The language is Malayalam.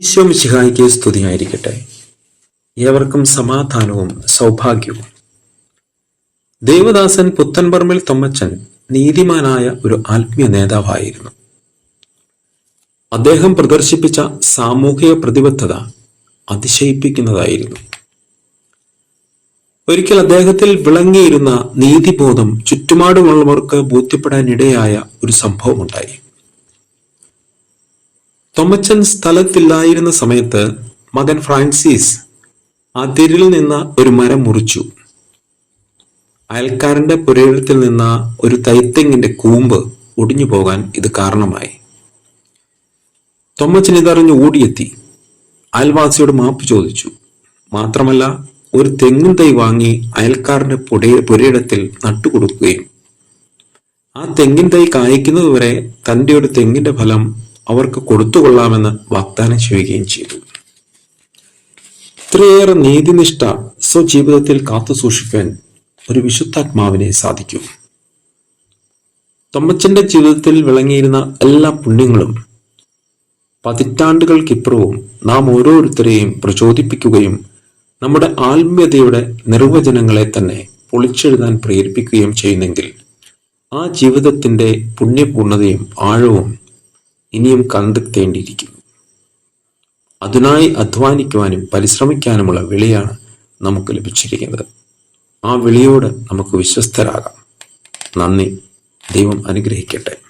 ഈശോ മിശിഹായിക്ക് സ്തുതിയായിരിക്കട്ടെ. ഏവർക്കും സമാധാനവും സൗഭാഗ്യവും. ദേവദാസൻ പുത്തൻപറമ്പിൽ തൊമ്മച്ചൻ നീതിമാനായ ഒരു ആത്മീയ നേതാവായിരുന്നു. അദ്ദേഹം പ്രദർശിപ്പിച്ച സാമൂഹിക പ്രതിബദ്ധത അതിശയിപ്പിക്കുന്നതായിരുന്നു. ഒരിക്കൽ അദ്ദേഹത്തിൽ വിളങ്ങിയിരുന്ന നീതിബോധം ചുറ്റുപാടുമുള്ളവർക്ക് ബോധ്യപ്പെടാനിടയായ ഒരു സംഭവമുണ്ടായി. തൊമ്മച്ചൻ സ്ഥലത്തില്ലായിരുന്ന സമയത്ത് മകൻ ഫ്രാൻസിസ് അതിരിൽ നിന്ന് ഒരു മരം മുറിച്ചു. അയൽക്കാരന്റെ പുരയിടത്തിൽ നിന്ന ഒരു തൈത്തെങ്ങിന്റെ കൂമ്പ് ഒടിഞ്ഞു പോകാൻ ഇത് കാരണമായി. തൊമ്മച്ചൻ ഇതറിഞ്ഞ് ഓടിയെത്തി. അയൽവാസിയോട് മാപ്പ് ചോദിച്ചു. മാത്രമല്ല ഒരു തെങ്ങും തൈ വാങ്ങി അയൽക്കാരന്റെ പുടയ പുരയിടത്തിൽ നട്ടുകൊടുക്കുകയും. ആ തെങ്ങിൻ തൈ കായ്ക്കുന്നതുവരെ തന്റെ ഒരു തെങ്ങിന്റെ ഫലം അവർക്ക് കൊടുത്തുകൊള്ളാമെന്ന് വാഗ്ദാനം ചെയ്യുകയും ചെയ്തു. ഇത്രയേറെ നീതിനിഷ്ഠ സ്വജീവിതത്തിൽ കാത്തു സൂക്ഷിക്കാൻ ഒരു വിശുദ്ധാത്മാവിനെ സാധിക്കും. തൊമ്മച്ചന്റെ ജീവിതത്തിൽ വിളങ്ങിയിരുന്ന എല്ലാ പുണ്യങ്ങളും പതിറ്റാണ്ടുകൾക്കിപ്പുറവും നാം ഓരോരുത്തരെയും പ്രചോദിപ്പിക്കുകയും നമ്മുടെ ആത്മീയതയുടെ നിർവചനങ്ങളെ തന്നെ പൊളിച്ചെഴുതാൻ പ്രേരിപ്പിക്കുകയും ചെയ്യുന്നെങ്കിൽ ആ ജീവിതത്തിന്റെ പുണ്യപൂർണതയും ആഴവും ഇനിയും കണ്ടെത്തേണ്ടിയിരിക്കുന്നു. അതിനായി അധ്വാനിക്കുവാനും പരിശ്രമിക്കാനുമുള്ള വിളിയാണ് നമുക്ക് ലഭിച്ചിരിക്കുന്നത്. ആ വിളിയോട് നമുക്ക് വിശ്വസ്തരാകാം. നന്ദി. ദൈവം അനുഗ്രഹിക്കട്ടെ.